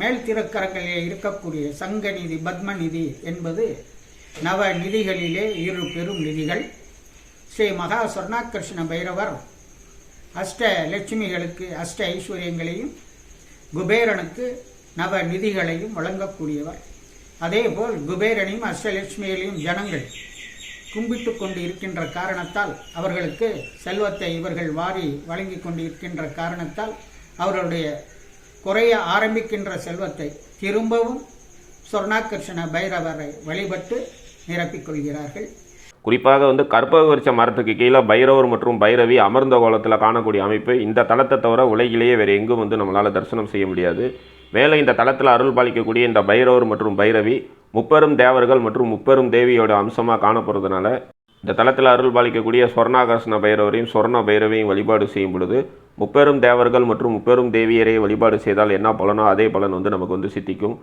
மேல் திருக்கரங்களிலே இருக்கக்கூடிய சங்க நிதி பத்ம நிதி என்பது நவ நிதிகளிலே இரு பெரும் நிதிகள். ஸ்ரீ மகா சொர்ணாகிருஷ்ண பைரவர் அஷ்ட லட்சுமிகளுக்கு அஷ்ட ஐஸ்வர்யங்களையும் குபேரனுக்கு நவ நிதிகளையும் வழங்கக்கூடியவர். அதேபோல் குபேரனையும் அஷ்டலட்சுமிகளையும் ஜனங்கள் கும்பிட்டு கொண்டு இருக்கின்ற காரணத்தால் அவர்களுக்கு செல்வத்தை இவர்கள் வாரி வழங்கி கொண்டு இருக்கின்ற காரணத்தால் அவர்களுடைய குறைய ஆரம்பிக்கின்ற செல்வத்தை திரும்பவும் சொர்ணாகிருஷ்ண பைரவரை வழிபட்டு நிரப்பிக் கொள்கிறார்கள். குறிப்பாக வந்து கற்பக விருட்ச மரத்துக்கு கீழே பைரவர் மற்றும் பைரவி அமர்ந்த கோலத்தில் காணக்கூடிய அமைப்பு இந்த தளத்தை தவிர உலகிலேயே வேறு எங்கும் வந்து நம்மளால் தரிசனம் செய்ய முடியாது. மேலும் இந்த தளத்தில் அருள் பாலிக்கக்கூடிய இந்த பைரவர் மற்றும் பைரவி முப்பெரும் தேவர்கள் மற்றும் முப்பெரும் தேவியோட அம்சமாக காணப்படுறதுனால இந்த தலத்தில் அருள் பாலிக்கக்கூடிய சொர்ணாகர்ஷ்ண பைரவரையும் சொர்ண பைரவியும் வழிபாடு செய்யும் பொழுது முப்பெரும் தேவர்கள் மற்றும் முப்பெரும் தேவியரை வழிபாடு செய்தால் என்ன பலனோ அதே பலன் வந்து நமக்கு வந்து சித்திக்கும்.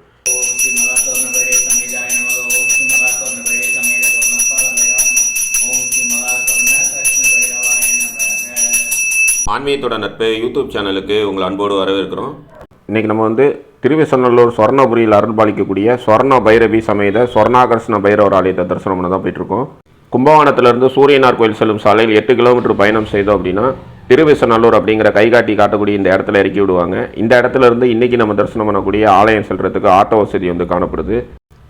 ஆன்மீகத்தோட நட்பு யூடியூப் சேனலுக்கு உங்களை அன்போடு வரவேற்கிறோம். இன்றைக்கி நம்ம வந்து திருவிசநல்லூர் சொர்ணபுரியில் அருள் பாலிக்கக்கூடிய சொர்ண பைரவி சமேத சொர்ணாகர்ஷ்ண பைரவர் ஆலயத்தை தரிசனம் பண்ண தான் போயிட்டுருக்கோம் கும்பகோணத்திலிருந்து சூரியனார் கோயில் செல்லும் சாலையில் எட்டு கிலோமீட்டர் பயணம் செய்தோம் அப்படின்னா திருவிசநல்லூர் அப்படிங்கிற கைகாட்டி காட்டக்கூடிய இந்த இடத்துல இறக்கி விடுவாங்க. இந்த இடத்துல இருந்து இன்றைக்கி நம்ம தரிசனம் பண்ணக்கூடிய ஆலயம் செல்கிறதுக்கு ஆட்டோ வசதி வந்து காணப்படுது.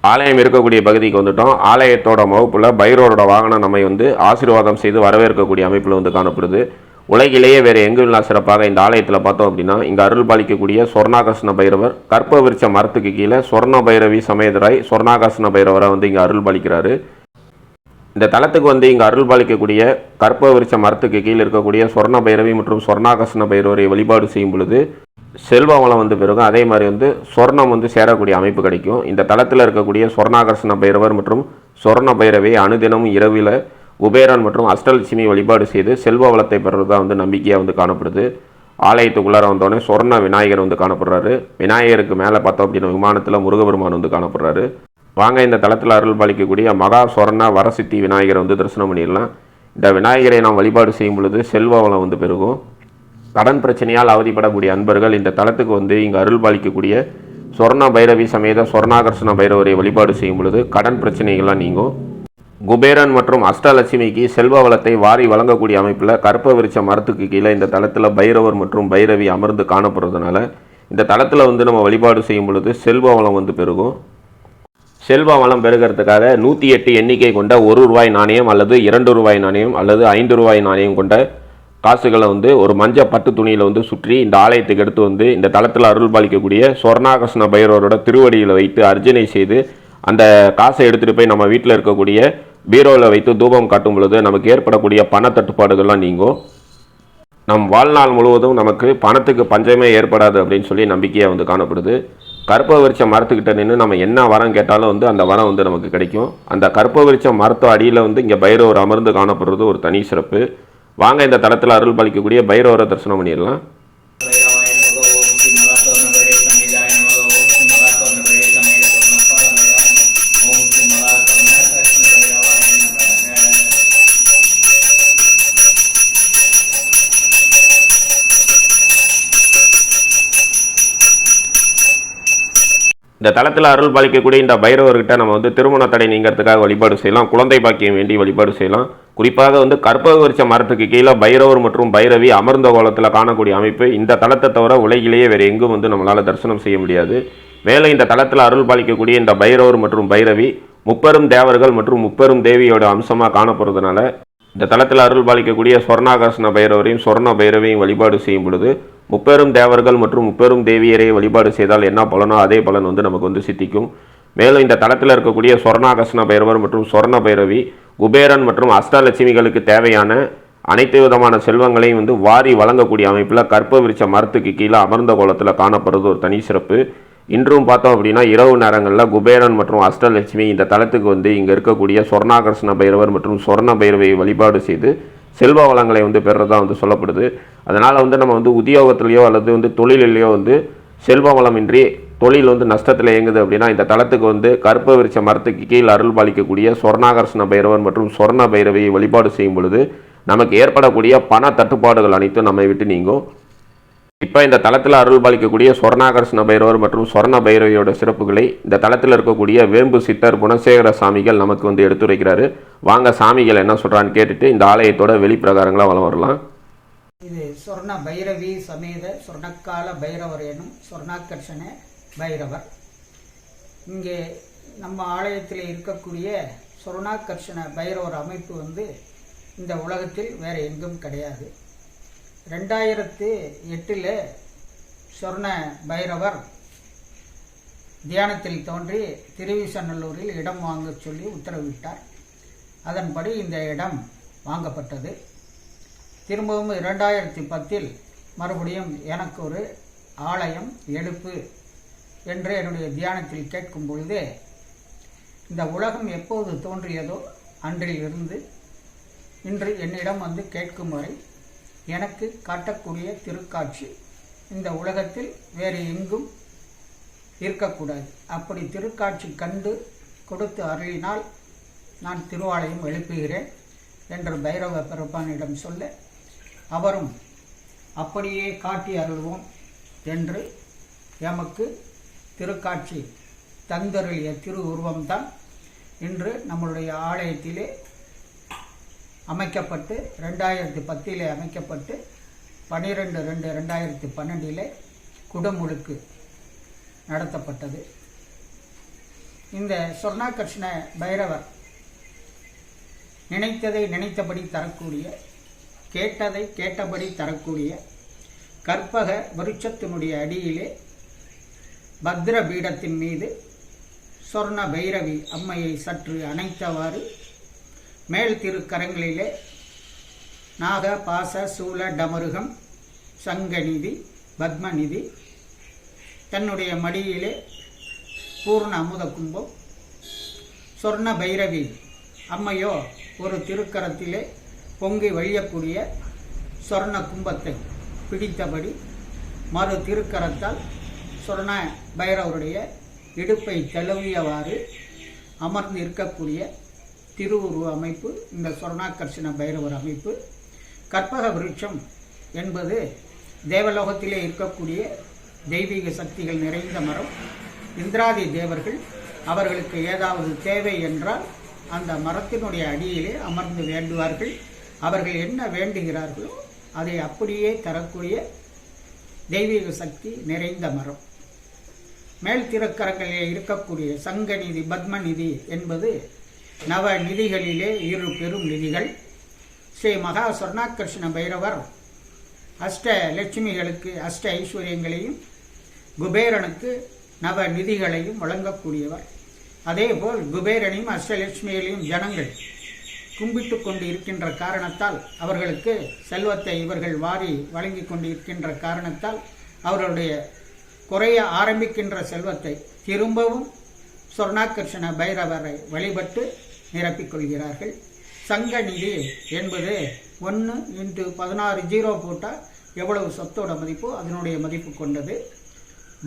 ஆலயம் இருக்கக்கூடிய பகுதிக்கு வந்துட்டோம். ஆலயத்தோட வகுப்பில் பைரவரோட வாகனம் நம்மை வந்து ஆசீர்வாதம் செய்து வரவேற்கக்கூடிய அமைப்பில் வந்து காணப்படுது. உலகிலேயே வேறு எங்கெல்லாம் சிறப்பாக இந்த ஆலயத்தில் பார்த்தோம் அப்படின்னா இங்கே அருள் பாலிக்கக்கூடிய சொர்ணாகர்ஷ்ண பைரவர் கற்ப விருட்ச மரத்துக்கு கீழே சொர்ண பைரவி சமேதராய் சொர்ணாகர்ஷ்ண பைரவரை வந்து இங்கே அருள் பாலிக்கிறாரு. இந்த தலத்துக்கு வந்து இங்கே அருள் பாலிக்கக்கூடிய கற்ப விருச்ச மரத்துக்கு கீழே இருக்கக்கூடிய சொர்ண பைரவி மற்றும் சொர்ணாகர்ஷ்ண பைரவரை வழிபாடு செய்யும் பொழுது செல்வ வளம் வந்து பெருகும். அதே மாதிரி வந்து சொர்ணம் வந்து சேரக்கூடிய அமைப்பு கிடைக்கும். இந்த தளத்தில் இருக்கக்கூடிய சொர்ணாகர்ஷ்ண பைரவர் மற்றும் சொர்ண பைரவை அனுதினமும் இரவில் குபேரன் மற்றும் அஷ்டலட்சுமி வழிபாடு செய்து செல்வ வளத்தை பெறுறதா வந்து நம்பிக்கையாக வந்து காணப்படுது. ஆலயத்துக்குள்ளார வந்தோடனே சொர்ண விநாயகர் வந்து காணப்படுறாரு. விநாயகருக்கு மேலே பார்த்தோம் அப்படின்னா விமானத்தில் முருகபெருமான் வந்து காணப்படுறாரு. வாங்க இந்த தளத்தில் அருள் பாலிக்கக்கூடிய மகா சொர்ண வரசித்தி விநாயகரை வந்து தரிசனம் பண்ணிடலாம். இந்த விநாயகரை நாம் வழிபாடு செய்யும் பொழுது செல்வ வளம் வந்து பெருகும். கடன் பிரச்சனையால் அவதிப்படக்கூடிய அன்பர்கள் இந்த தளத்துக்கு வந்து இங்கே அருள் பாலிக்கக்கூடிய சொர்ண பைரவி சமேத சொர்ணாகர்ஷண பைரவரை வழிபாடு செய்யும் பொழுது கடன் பிரச்சனைகள்லாம் நீங்கும். குபேரன் மற்றும் அஷ்டலட்சுமிக்கு செல்வ வளத்தை வாரி வழங்கக்கூடிய அமைப்பில் கற்ப விருட்ச மரத்துக்கு கீழே இந்த தளத்தில் பைரவர் மற்றும் பைரவி அமர்ந்து காணப்படுறதுனால இந்த தளத்தில் வந்து நம்ம வழிபாடு செய்யும் பொழுது செல்வ வளம் வந்து பெருகும். செல்வ வளம் பெருகிறதுக்காக நூற்றி எட்டு எண்ணிக்கை கொண்ட ஒரு ரூபாய் நாணயம் அல்லது இரண்டு ரூபாய் நாணயம் அல்லது ஐந்து ரூபாய் நாணயம் கொண்ட காசுகளை வந்து ஒரு மஞ்சள் பட்டு துணியில் வந்து சுற்றி இந்த ஆலயத்துக்கு எடுத்து வந்து இந்த தளத்தில் அருள் பாலிக்கக்கூடிய சொர்ணாகிருஷ்ண பைரவரோட திருவடியில் வைத்து அர்ச்சனை செய்து அந்த காசை எடுத்துகிட்டு போய் நம்ம வீட்டில் இருக்கக்கூடிய பீரோவில் வைத்து தூபம் காட்டும் பொழுது நமக்கு ஏற்படக்கூடிய பண தட்டுப்பாடுகள்லாம் நீங்கும். நம் வாழ்நாள் முழுவதும் நமக்கு பணத்துக்கு பஞ்சமே ஏற்படாது அப்படின்னு சொல்லி நம்பிக்கையாக வந்து காணப்படுது. கற்ப விருட்ச மரத்துக்கிட்ட நின்று நம்ம என்ன வரம் கேட்டாலும் வந்து அந்த வரம் வந்து நமக்கு கிடைக்கும். அந்த கற்ப விருட்ச மரத்து அடியில் வந்து இங்கே பைரவர் அமர்ந்து காணப்படுறது ஒரு தனி சிறப்பு. வாங்க இந்த தளத்தில் அருள் பாலிக்கக்கூடிய பைரவரை தரிசனம் பண்ணிடலாம். இந்த தளத்தில் அருள் பாலிக்கக்கூடிய இந்த பைரவர்கிட்ட நம்ம வந்து திருமண தடை நீங்கிறதுக்காக வழிபாடு செய்யலாம். குழந்தை பாக்கியம் வேண்டி வழிபாடு செய்யலாம். குறிப்பாக வந்து கற்பக மரத்துக்கு கீழே பைரவர் மற்றும் பைரவி அமர்ந்த கோலத்தில் காணக்கூடிய அமைப்பு இந்த தளத்தை தவிர உலகிலேயே வேறு எங்கும் வந்து நம்மளால் தரிசனம் செய்ய முடியாது. மேலும் இந்த தளத்தில் அருள் பாலிக்கக்கூடிய இந்த பைரவர் மற்றும் பைரவி முப்பெரும் தேவர்கள் மற்றும் முப்பெரும் தேவியோட அம்சமாக காணப்படுறதுனால இந்த தளத்தில் அருள் பாலிக்கக்கூடிய சொர்ணாகர்ஷ்ண பைரவரையும் சொர்ண பைரவையும் வழிபாடு செய்யும் பொழுது முப்பெரும் தேவர்கள் மற்றும் முப்பெரும் தேவியரை வழிபாடு செய்தால் என்ன பலனோ அதே பலன் வந்து நமக்கு வந்து சித்திக்கும். மேலும் இந்த தளத்தில் இருக்கக்கூடிய சொர்ணாகர்ஷ்ண பைரவர் மற்றும் சொர்ண பைரவி குபேரன் மற்றும் அஷ்டலட்சுமிகளுக்கு தேவையான அனைத்து விதமான செல்வங்களையும் வந்து வாரி வழங்கக்கூடிய அமைப்பில் கற்ப விரிச்ச மரத்துக்கு கீழே அமர்ந்த கோலத்தில் காணப்படுறது ஒரு தனி சிறப்பு. இன்றும் பார்த்தோம் அப்படின்னா இரவு நேரங்களில் குபேரன் மற்றும் அஷ்டலட்சுமி இந்த தளத்துக்கு வந்து இங்கே இருக்கக்கூடிய சொர்ணாகர்ஷ்ண பைரவர் மற்றும் சொர்ண பைரவை வழிபாடு செய்து செல்வ வளங்களை வந்து பெறுறதா வந்து சொல்லப்படுது. அதனால் வந்து நம்ம வந்து உத்தியோகத்திலேயோ அல்லது வந்து தொழிலிலேயோ வந்து செல்வ வளமின்றி தொழில் வந்து நஷ்டத்தில் இயங்குது அப்படின்னா இந்த தளத்துக்கு வந்து கற்ப விருட்ச மரத்துக்கு கீழ் அருள் பாலிக்கக்கூடிய சொர்ணாகர்ஷ்ண பைரவர் மற்றும் சொர்ண பைரவியை வழிபாடு செய்யும் பொழுது நமக்கு ஏற்படக்கூடிய பண தட்டுப்பாடுகள் அனைத்தும் நம்மை விட்டு நீங்கும். இப்போ இந்த தளத்தில் அருள் பாலிக்கக்கூடிய சொர்ணாகர்ஷ்ண பைரவர் மற்றும் சொர்ண பைரவியோட சிறப்புகளை இந்த தளத்தில் இருக்கக்கூடிய வேம்பு சித்தர் குணசேகர சாமிகள் நமக்கு வந்து எடுத்துரைக்கிறாரு. வாங்க சாமிகள் என்ன சொல்கிறான்னு கேட்டுட்டு இந்த ஆலயத்தோட வெளிப்பிரகாரங்களாக வளம் வரலாம். இது சொர்ண பைரவி சமேத சொர்ணக்கால பைரவர் எனும் சொர்ணாகர்ஷண பைரவர். இங்கே நம்ம ஆலயத்தில் இருக்கக்கூடிய சொர்ணாகர்ஷண பைரவர் அமைப்பு வந்து இந்த உலகத்தில் வேறு எங்கும் கிடையாது. ரெண்டாயிரத்து எட்டில் சொர்ண பைரவர் தியானத்தில் தோன்றி திருவிசநல்லூரில் இடம் வாங்கச் சொல்லி உத்தரவிட்டார். அதன்படி இந்த இடம் வாங்கப்பட்டது. திரும்பவும் இரண்டாயிரத்தி பத்தில் மறுபடியும் எனக்கு ஒரு ஆலயம் எழுப்பு என்று என்னுடைய தியானத்தில் கேட்கும் பொழுது இந்த உலகம் எப்போது தோன்றியதோ அன்றில் இருந்து இன்று என்னிடம் வந்து கேட்கும் வரை எனக்கு காட்டக்கூடிய திருக்காட்சி. இந்த உலகத்தில் வேறு எங்கும் இருக்கக்கூடாது. அப்படி திருக்காட்சி கண்டு கொடுத்து அருளினால் நான் திருவாலயம் எழுப்புகிறேன் என்று பைரவ பெருப்பானிடம் சொல்ல அவரும் அப்படியே காட்டி அருள்வோம் என்று எமக்கு திருக்காட்சி தந்தருளிய திரு உருவம்தான் இன்று நம்மளுடைய ஆலயத்திலே அமைக்கப்பட்டு ரெண்டாயிரத்தி பத்திலே அமைக்கப்பட்டு பன்னிரெண்டு ரெண்டு ரெண்டாயிரத்தி பன்னெண்டிலே குடமுழுக்கு நடத்தப்பட்டது. இந்த சொர்ணாகிருஷ்ண பைரவர் நினைத்ததை நினைத்தபடி தரக்கூடிய கேட்டதை கேட்டபடி தரக்கூடிய கற்பக விருட்சத்தினுடைய அடியிலே பத்ர பீடத்தின் மீது சொர்ண பைரவி அம்மையை சற்று அணைத்தவாறு மேல் திருக்கரங்களிலே நாக பாச சூல டமருகம் சங்கநிதி பத்மநிதி தன்னுடைய மடியிலே பூர்ண அமுத கும்பம் சொர்ண பைரவி அம்மையோ ஒரு திருக்கரத்திலே பொங்கி வழியக்கூடிய சொர்ண கும்பத்தை பிடித்தபடி மறு திருக்கரத்தால் சொர்ண பைரவருடைய இடுப்பை தழுவியவாறு அமர்ந்து இருக்கக்கூடிய திருவுருவ அமைப்பு இந்த சொர்ணாக்கர்ஷண பைரவர் அமைப்பு கற்பக விருட்சம் என்பது தேவலோகத்திலே இருக்கக்கூடிய தெய்வீக சக்திகள் நிறைந்த மரம். இந்திராதி தேவர்கள் அவர்களுக்கு ஏதாவது தேவை என்றால் அந்த மரத்தினுடைய அடியிலே அமர்ந்து வேண்டுவார்கள். அவர்கள் என்ன வேண்டுகிறார்களோ அதை அப்படியே தரக்கூடிய தெய்வீக சக்தி நிறைந்த மரம். மேல் திருக்கரங்களிலே இருக்கக்கூடிய சங்கநிதி பத்மநிதி என்பது நவ நிதிகளிலே இரு பெரும் நிதிகள். ஸ்ரீ மகா சொர்ணாகிருஷ்ண பைரவர் அஷ்ட லட்சுமிகளுக்கு அஷ்ட ஐஸ்வர்யங்களையும் குபேரனுக்கு நவ நிதிகளையும் வழங்கக்கூடியவர். அதேபோல் குபேரனையும் அஷ்டலட்சுமிகளையும் ஜனங்கள் கும்பிட்டு கொண்டு இருக்கின்ற காரணத்தால் அவர்களுக்கு செல்வத்தை இவர்கள் வாரி வழங்கி கொண்டு இருக்கின்ற காரணத்தால் அவர்களுடைய குறைய ஆரம்பிக்கின்ற செல்வத்தை திரும்பவும் சொர்ணாகிருஷ்ண பைரவரை வழிபட்டு நிரப்பிக் கொள்கிறார்கள் சங்க நிதி என்பது ஒன்று இன்ட்டு பதினாறு ஜீரோ போட்டால் எவ்வளவு சொத்தோட மதிப்போ அதனுடைய மதிப்பு கொண்டது.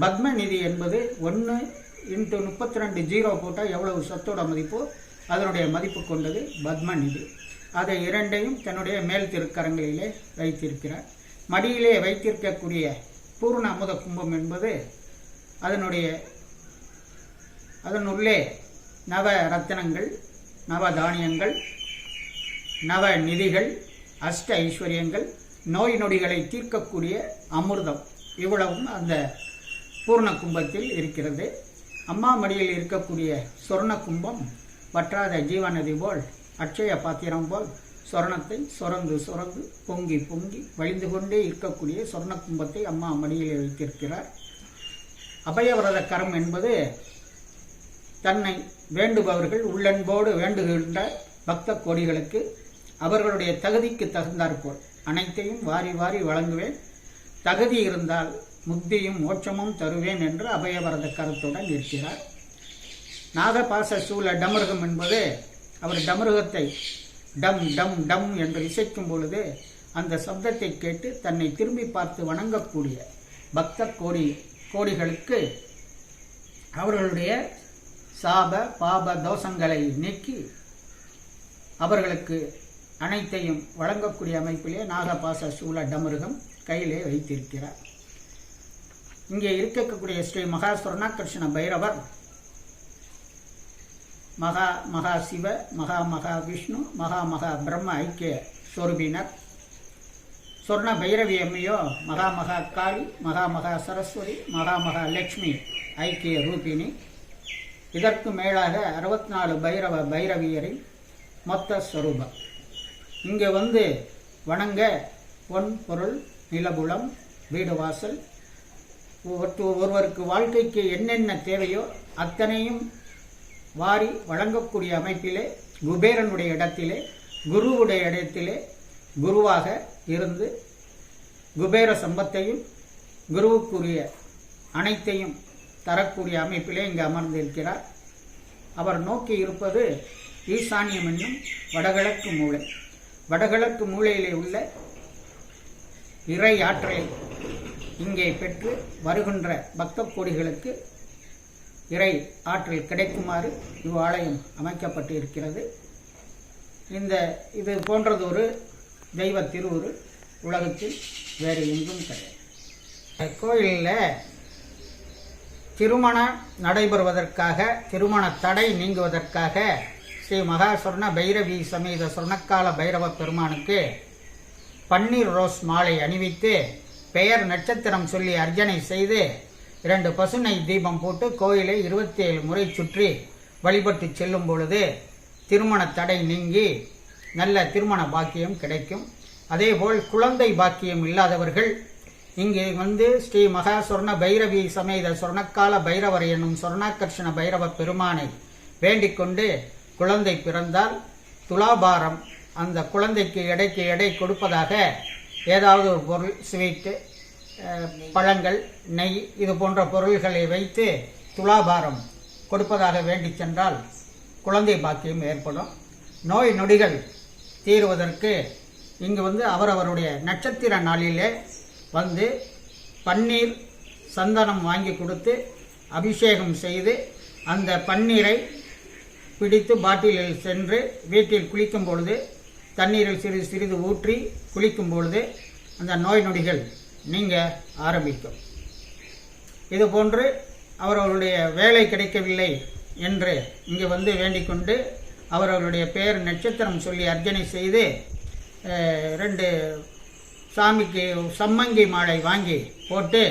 பத்ம நிதி என்பது ஒன்று இன்ட்டு முப்பத்தி ரெண்டு ஜீரோ போட்டால் எவ்வளவு சொத்தோட மதிப்போ அதனுடைய மதிப்பு கொண்டது பத்ம நிதி. அதை இரண்டையும் தன்னுடைய மேல் திருக்கரங்களிலே வைத்திருக்கிறார். மடியிலே வைத்திருக்கக்கூடிய பூர்ண அமுத கும்பம் என்பது அதனுடைய அதனுள்ளே நவ ரத்தினங்கள் நவ தானியங்கள் நவ நிதிகள் அஷ்ட ஐஸ்வர்யங்கள் நோய் நொடிகளை தீர்க்கக்கூடிய அமிர்தம். இவ்வளவும் அந்த பூர்ண கும்பத்தில் இருக்கிறது. அம்மா மடியில் இருக்கக்கூடிய சொர்ண கும்பம் வற்றாத ஜீவநதி போல் அட்சய பாத்திரம் போல் சொர்ணத்தை சொரந்து சொரந்து பொங்கி பொங்கி வழிந்து கொண்டே இருக்கக்கூடிய சொர்ண கும்பத்தை அம்மா மடியில் வைத்திருக்கிறார். அபயவிரத கரம் என்பது தன்னை வேண்டுபவர்கள் உள்ளன்போடு வேண்டுகின்ற பக்த கோடிகளுக்கு அவர்களுடைய தகுதிக்கு தகுந்தாற்போல் அனைத்தையும் வாரி வாரி வழங்குவேன். தகுதி இருந்தால் முக்தியும் மோட்சமும் தருவேன் என்று அபயவரத கருத்துடன் இருக்கிறார். நாகபாச சூழ டமருகம் என்பது அவர் டமருகத்தை டம் டம் டம் என்று இசைக்கும் பொழுது அந்த சப்தத்தை கேட்டு தன்னை திரும்பி பார்த்து வணங்கக்கூடிய பக்த கோடி கோடிகளுக்கு அவர்களுடைய சாப பாப தோஷங்களை நீக்கி அவர்களுக்கு அனைத்தையும் வழங்கக்கூடிய அமைப்பிலே நாகபாச சூழ டமருகம் கையிலே வைத்திருக்கிறார். இங்கே இருக்கக்கூடிய ஸ்ரீ மகா சொர்ணாகிருஷ்ண பைரவர் மகா மகா சிவ மகா மகா விஷ்ணு மகா மகா பிரம்ம ஐக்கிய சொருபினர் சொர்ண பைரவி அம்மையோ மகா மகா காளி மகா மகா சரஸ்வதி மகா மகா லக்ஷ்மி ஐக்கிய ரூபிணி இதற்கு மேலாக அறுபத்தி நாலு பைரவ பைரவியரின் மொத்த ஸ்வரூபம் இங்கே வந்து வணங்க பொன் பொருள் நிலபுலம் வீடு வாசல் ஒருவருக்கு வாழ்க்கைக்கு என்னென்ன தேவையோ அத்தனையும் வாரி வழங்கக்கூடிய அமைப்பிலே குபேரனுடைய இடத்திலே குருவுடைய இடத்திலே குருவாக இருந்து குபேர சம்பத்தையும் குருவுக்குரிய அனைத்தையும் தரக்கூடிய அமைப்பிலே இங்கு அமர்ந்திருக்கிறார். அவர் நோக்கி இருப்பது ஈசான்யம் என்னும் வடகிழக்கு மூலை. வடகிழக்கு மூலையிலே உள்ள இறை ஆற்றலை இங்கே பெற்று வருகின்ற பக்த கோடிகளுக்கு இறை ஆற்றல் கிடைக்குமாறு இவ்வாலயம் அமைக்கப்பட்டு இருக்கிறது இந்த இது போன்றதொரு தெய்வ திருவுரு உலகத்தில் வேறு எங்கும் கிடையாது. கோயிலில் திருமணம் நடைபெறுவதற்காக திருமண தடை நீங்குவதற்காக ஸ்ரீ மகாசுவர்ண பைரவி சமேத சொர்ணக்கால பைரவ பெருமானுக்கு பன்னீர் ரோஸ் மாலை அணிவித்து பெயர் நட்சத்திரம் சொல்லி அர்ச்சனை செய்து இரண்டு பசுனை தீபம் போட்டு கோயிலை இருபத்தி ஏழு முறை சுற்றி வழிபட்டு செல்லும் பொழுது திருமண தடை நீங்கி நல்ல திருமண பாக்கியம் கிடைக்கும். அதேபோல் குழந்தை பாக்கியம் இல்லாதவர்கள் இங்கே வந்து ஸ்ரீ மகா சொர்ண பைரவி சமேத சொர்ணக்கால பைரவர் என்னும் சொர்ணாகர்ஷண பைரவ பெருமானை வேண்டிக் கொண்டு குழந்தை பிறந்தால் துலாபாரம் அந்த குழந்தைக்கு எடைக்கு எடை கொடுப்பதாக ஏதாவது ஒரு பொருள் ஸ்வீட்டு பழங்கள் நெய் இது போன்ற பொருள்களை வைத்து துலாபாரம் கொடுப்பதாக வேண்டி சென்றால் குழந்தை பாக்கியம் ஏற்படும். நோய் நொடிகள் தீருவதற்கு இங்கு வந்து அவரவருடைய நட்சத்திர நாளிலே வந்து பன்னீர் சந்தனம் வாங்கி கொடுத்து அபிஷேகம் செய்து அந்த பன்னீரை பிடித்து பாட்டிலில் சென்று வீட்டில் குளிக்கும் பொழுது தண்ணீரில் சிறிது சிறிது ஊற்றி குளிக்கும் பொழுது அந்த நோய் நொடிகள் நீங்க ஆரம்பிக்கும். இது போன்று அவர்களுடைய வேலை கிடைக்கவில்லை என்று இங்கே வந்து வேண்டிக் கொண்டு பெயர் நட்சத்திரம் சொல்லி அர்ச்சனை செய்து ரெண்டு சாமிக்கு சம்மங்கி மாலை வாங்கி போட்டு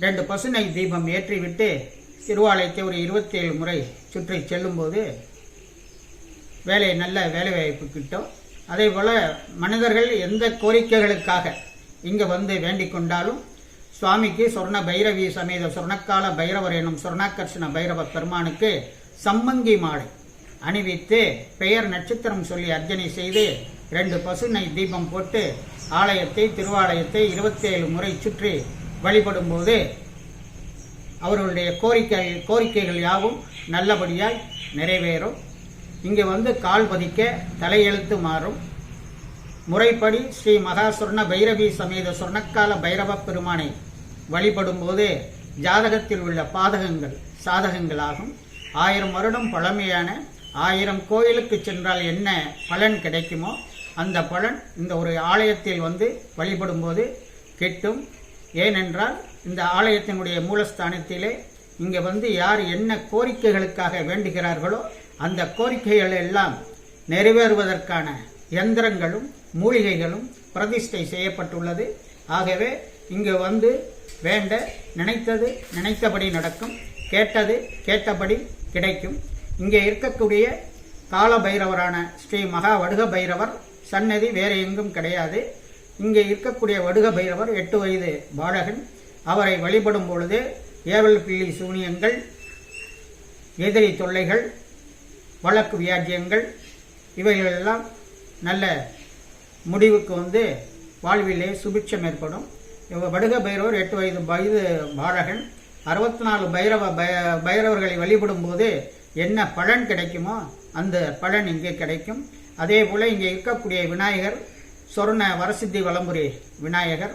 ரெண்டு பசுனை தீபம் ஏற்றிவிட்டு திருவாலயத்தை ஒரு இருபத்தி ஏழு முறை சுற்றி செல்லும்போது வேலை நல்ல வேலைவாய்ப்பு கிட்டோம். அதே போல் மனிதர்கள் எந்த கோரிக்கைகளுக்காக இங்கே வந்து வேண்டிக் கொண்டாலும் சுவாமிக்கு சொர்ண பைரவி சமேத சொர்ணக்கால பைரவர் எனும் சொர்ணாகர்ஷண பைரவ பெருமானுக்கு சம்மங்கி மாலை அணிவித்து பெயர் நட்சத்திரம் சொல்லி அர்ச்சனை செய்து ரெண்டு பசுனை தீபம் போட்டு ஆலயத்தை திருவாலயத்தை இருபத்தேழு முறை சுற்றி வழிபடும்போது அவர்களுடைய கோரிக்கை கோரிக்கைகள் யாவும் நல்லபடியாய் நிறைவேறும். இங்கே வந்து கால் பதிக்க தலையெழுத்து மாறும். முறைப்படி ஸ்ரீ மகா சொர்ண பைரவி சமேத சொர்ணக்கால பைரவ பெருமானை வழிபடும்போது ஜாதகத்தில் உள்ள பாதகங்கள் சாதகங்களாகும். ஆயிரம் வருடம் பழமையான ஆயிரம் கோயிலுக்கு சென்றால் என்ன பலன் கிடைக்குமோ அந்த பலன் இந்த ஒரு ஆலயத்தில் வந்து வழிபடும்போது கெட்டும். ஏனென்றால் இந்த ஆலயத்தினுடைய மூலஸ்தானத்திலே இங்கே வந்து யார் என்ன கோரிக்கைகளுக்காக வேண்டுகிறார்களோ அந்த கோரிக்கைகள் எல்லாம் நிறைவேறுவதற்கான எந்திரங்களும் மூலிகைகளும் பிரதிஷ்டை செய்யப்பட்டுள்ளது. ஆகவே இங்கு வந்து வேண்ட நினைத்தது நினைத்தபடி நடக்கும் கேட்டது கேட்டபடி கிடைக்கும். இங்கே இருக்கக்கூடிய கால பைரவரான ஸ்ரீ மகா வடுக பைரவர் சன்னதி வேறு எங்கும் கிடையாது. இங்கே இருக்கக்கூடிய வடுக பைரவர் எட்டு வயது பாலகன். அவரை வழிபடும் பொழுது ஏவல் பிள்ளி சூனியங்கள் எதிரி தொல்லைகள் வழக்கு வியாஜியங்கள் இவைகளெல்லாம் நல்ல முடிவுக்கு வந்து வாழ்விலே சுபிட்சம் ஏற்படும். வடுக பைரவர் எட்டு வயது வயது பாலகன். அறுபத்தி நாலு பைரவ பய- பைரவர்களை வழிபடும் போது என்ன பலன் கிடைக்குமோ அந்த பலன் இங்கே கிடைக்கும். அதே போல் இங்கே இருக்கக்கூடிய விநாயகர் சொர்ண வரசித்தி வலம்புரி விநாயகர்.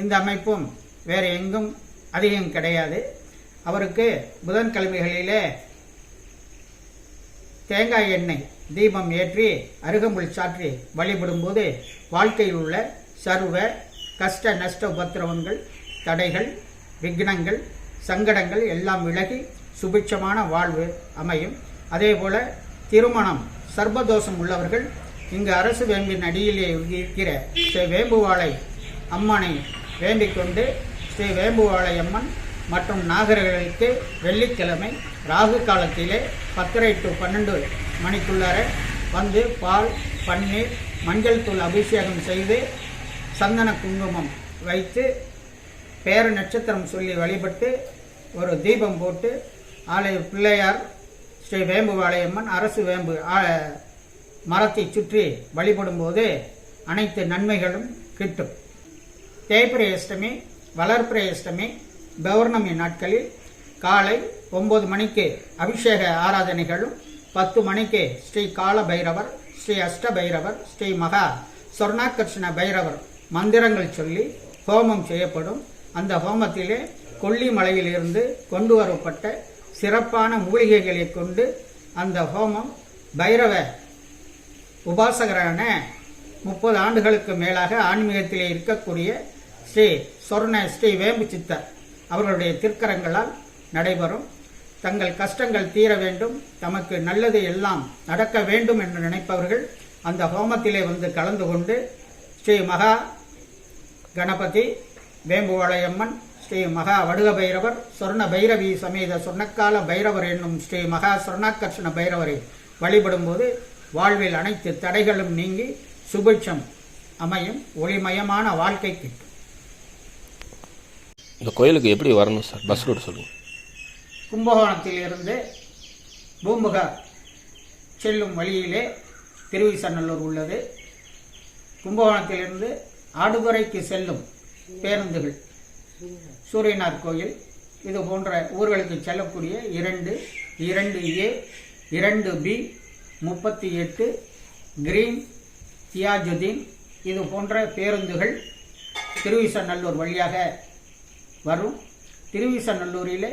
இந்த அமைப்பும் வேறு எங்கும் அதிகம் கிடையாது. அவருக்கு புதன்கிழமைகளிலே தேங்காய் எண்ணெய் தீபம் ஏற்றி அருகம்புல் சாற்றி வழிபடும்போது வாழ்க்கையில் உள்ள சர்வ கஷ்ட நஷ்ட உபத்திரவங்கள் தடைகள் விக்னங்கள் சங்கடங்கள் எல்லாம் விலகி சுபிட்சமான வாழ்வு அமையும். அதேபோல திருமணம் சர்வதோஷம் உள்ளவர்கள் இங்கு அரசு வேம்பின் அடியிலே இருக்கிற ஸ்ரீ வேம்புவாளை அம்மனை வேண்டிக் கொண்டு ஸ்ரீ வேம்புவாளை அம்மன் மற்றும் நாகர்களுக்கு வெள்ளிக்கிழமை ராகு காலத்திலே பத்தரை டு பன்னெண்டு மணிக்குள்ளார வந்து பால் பன்னீர் மஞ்சள் தூள் அபிஷேகம் செய்து சந்தன குங்குமம் வைத்து பேர நட்சத்திரம் சொல்லி வழிபட்டு ஒரு தீபம் போட்டு ஆலய பிள்ளையார் ஸ்ரீ வேம்பு வாளையம்மன் அரசு வேம்பு மரத்தை சுற்றி வழிபடும்போது அனைத்து நன்மைகளும் கிட்டும். தேய்பிரை அஷ்டமி வளர்ப்பிரை அஷ்டமி பௌர்ணமி நாட்களில் காலை ஒன்பது மணிக்கு அபிஷேக ஆராதனைகளும் பத்து மணிக்கு ஸ்ரீ கால பைரவர் ஸ்ரீ அஷ்ட பைரவர் ஸ்ரீ மகா சொர்ணாகர்ஷ்ண பைரவர் மந்திரங்கள் சொல்லி ஹோமம் செய்யப்படும். அந்த ஹோமத்திலே கொல்லிமலையிலிருந்து கொண்டு வரப்பட்ட சிறப்பான மூலிகைகளை கொண்டு அந்த ஹோமம் பைரவ உபாசகரான முப்பது ஆண்டுகளுக்கு மேலாக ஆன்மீகத்திலே இருக்கக்கூடிய ஸ்ரீ சொர்ண ஸ்ரீ வேம்பு சித்தர் அவர்களுடைய திருக்கரங்களால் நடைபெறும். தங்கள் கஷ்டங்கள் தீர வேண்டும் தமக்கு நல்லது எல்லாம் நடக்க வேண்டும் என்று நினைப்பவர்கள் அந்த ஹோமத்திலே வந்து கலந்து கொண்டு ஸ்ரீ மகா கணபதி வேம்புவாளையம்மன் ஸ்ரீ மகா வடுக பைரவர் சொர்ண பைரவி சமேத சொர்ணக்கால பைரவர் என்னும் ஸ்ரீ மகா சொர்ணாகர்ஷண பைரவரை வழிபடும்போது வாழ்வில் அனைத்து தடைகளும் நீங்கி சுபிட்சம் அமையும் ஒளிமயமான வாழ்க்கை கிட்டும். இந்த கோயிலுக்கு எப்படி வரணும் சார்? பஸ் ரூட் சொல்லுங்கள் கும்பகோணத்தில் இருந்து பூம்புகார் செல்லும் வழியிலே திருவிசநல்லூர் உள்ளது. கும்பகோணத்திலிருந்து ஆடுதுறைக்கு செல்லும் பேருந்துகள். சூரியனார் கோயில். இது போன்ற ஊர்களுக்கு செல்லக்கூடிய இரண்டு இரண்டு ஏ இரண்டு பி முப்பத்தி எட்டு கிரீன் தியாஜுதீன் இது போன்ற பேருந்துகள் திருவிசநல்லூர் வழியாக வரும். திருவிசநல்லூரிலே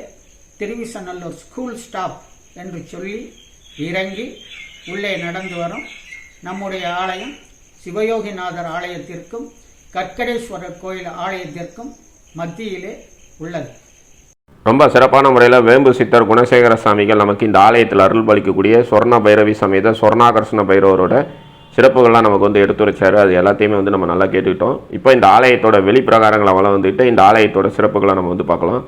திருவிசநல்லூர் ஸ்கூல் ஸ்டாப் என்று சொல்லி இறங்கி உள்ளே நடந்து வரும். நம்முடைய ஆலயம் சிவயோகிநாதர் ஆலயத்திற்கும் கற்கடேஸ்வரர் கோயில் ஆலயத்திற்கும் மத்தியிலே உள்ளது. ரொம்ப சிறப்பான முறையில் வேம்பு சித்தர் குணசேகர சாமிகள் நமக்கு இந்த ஆலயத்தில் அருள் பாலிக்கக்கூடிய சொர்ண பைரவி சமேத சொர்ணாகர்ஷ்ண பைரவரோட சிறப்புகள்லாம் நமக்கு வந்து எடுத்துரைச்சாரு அது எல்லாத்தையுமே வந்து நம்ம நல்லா கேட்டுக்கிட்டோம். இப்போ இந்த ஆலயத்தோட வெளிப்பிரகாரங்களை வளம் வந்துட்டு இந்த ஆலயத்தோட சிறப்புகளை நம்ம வந்து பார்க்கலாம்.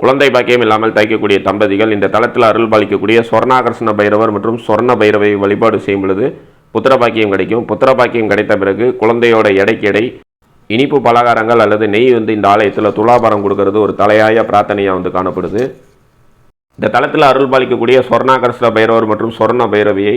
குழந்தை பாக்கியம் இல்லாமல் தைக்கக்கூடிய தம்பதிகள் இந்த தளத்தில் அருள் பாலிக்கக்கூடிய சொர்ணாகர்ஷ்ண பைரவர் மற்றும் சொர்ண பைரவை வழிபாடு செய்யும் பொழுது புத்திர பாக்கியம் கிடைக்கும். புத்திர பாக்கியம் கிடைத்த பிறகு குழந்தையோட எடைக்கு எடை இனிப்பு பலகாரங்கள் அல்லது நெய் வந்து இந்த ஆலயத்தில் துலாபாரம் கொடுக்கறது ஒரு தலையாய பிரார்த்தனையாக வந்து காணப்படுது. இந்த தளத்தில் அருள் பாலிக்கக்கூடிய சொர்ணாகர்ஷ்ண பைரவர் மற்றும் சொர்ண பைரவியை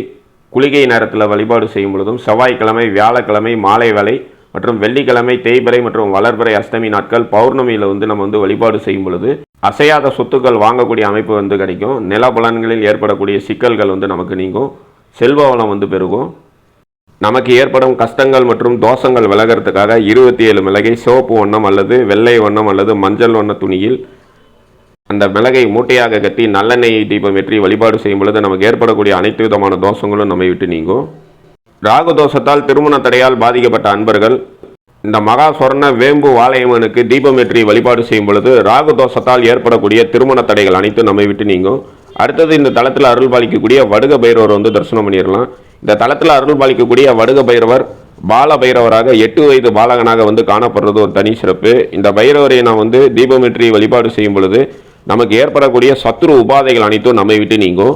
குளிகை நேரத்தில் வழிபாடு செய்யும் பொழுதும் செவ்வாய்க்கிழமை வியாழக்கிழமை மாலை வேலை மற்றும் வெள்ளிக்கிழமை தேய்பிறை மற்றும் வளர்பிறை அஷ்டமி நாட்கள் பௌர்ணமியில் வந்து நம்ம வந்து வழிபாடு செய்யும் பொழுது அசையாத சொத்துக்கள் வாங்கக்கூடிய அமைப்பு வந்து கிடைக்கும். நிலபலன்களில் ஏற்படக்கூடிய சிக்கல்கள் வந்து நமக்கு நீங்கும். செல்வ வளம் வந்து பெருகும். நமக்கு ஏற்படும் கஷ்டங்கள் மற்றும் தோஷங்கள் விலகிறதுக்காக இருபத்தி ஏழு மிளகை சிவப்பு வண்ணம் அல்லது வெள்ளை வண்ணம் அல்லது மஞ்சள் வண்ண துணியில் அந்த மிளகை மூட்டையாக கட்டி நல்லெண்ணெய் தீபம் வெற்றி வழிபாடு செய்யும் பொழுது நமக்கு ஏற்படக்கூடிய அனைத்து விதமான தோஷங்களும் நம்மை விட்டு நீங்கும். ராகு தோஷத்தால் திருமண தடையால் பாதிக்கப்பட்ட அன்பர்கள் இந்த மகா சொர்ண வேம்பு வாளையம்மனுக்கு தீபம் வெற்றி வழிபாடு செய்யும் பொழுது ராகு தோஷத்தால் ஏற்படக்கூடிய திருமண தடைகள் அனைத்தும் நம்மை விட்டு நீங்கும். அடுத்தது இந்த தளத்தில் அருள் பாலிக்கக்கூடிய வடுக பைரவர் வந்து தரிசனம் பண்ணிடலாம். இந்த தளத்தில் அருள் பாலிக்கக்கூடிய வடுக பைரவர் பால பைரவராக எட்டு வயது பாலகனாக வந்து காணப்படுறது ஒரு தனி சிறப்பு. இந்த பைரவரை நாம் வந்து தீபமேற்றி வழிபாடு செய்யும் பொழுது நமக்கு ஏற்படக்கூடிய சத்ரு உபாதைகள் அனைத்தும் நம்மை விட்டு நீங்கும்.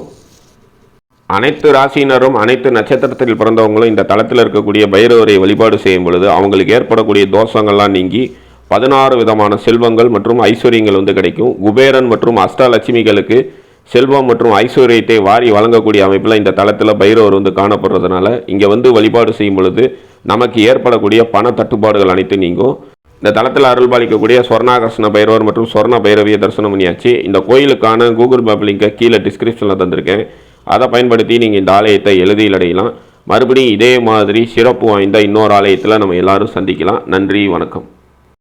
அனைத்து ராசியினரும் அனைத்து நட்சத்திரத்தில் பிறந்தவங்களும் இந்த தளத்தில் இருக்கக்கூடிய பைரவரை வழிபாடு செய்யும் பொழுது அவங்களுக்கு ஏற்படக்கூடிய தோஷங்கள்லாம் நீங்கி பதினாறு விதமான செல்வங்கள் மற்றும் ஐஸ்வர்யங்கள் வந்து கிடைக்கும். குபேரன் மற்றும் அஷ்டலட்சுமிகளுக்கு செல்வம் மற்றும் ஐஸ்வர்யத்தை வாரி வழங்கக்கூடிய அமைப்பில் இந்த தளத்தில் பைரவர் வந்து காணப்படுறதுனால இங்கே வந்து வழிபாடு செய்யும் பொழுது நமக்கு ஏற்படக்கூடிய பண தட்டுப்பாடுகள் அனைத்தும் நீங்கும். இந்த தளத்தில் அருள் பாலிக்கக்கூடிய சொர்ணாகர்ஷ்ண பைரவர் மற்றும் சொர்ண பைரவியை தரிசனம் பண்ணியாச்சு. இந்த கோயிலுக்கான கூகுள் மேப் லிங்கை கீழே டிஸ்கிரிப்ஷனில் தந்திருக்கேன். அதை பயன்படுத்தி நீங்கள் இந்த ஆலயத்தை எழுதியில் அடையலாம். மறுபடியும் இதே மாதிரி சிறப்பு வாய்ந்த இன்னொரு ஆலயத்தில் நம்ம எல்லாரும் சந்திக்கலாம். நன்றி வணக்கம்.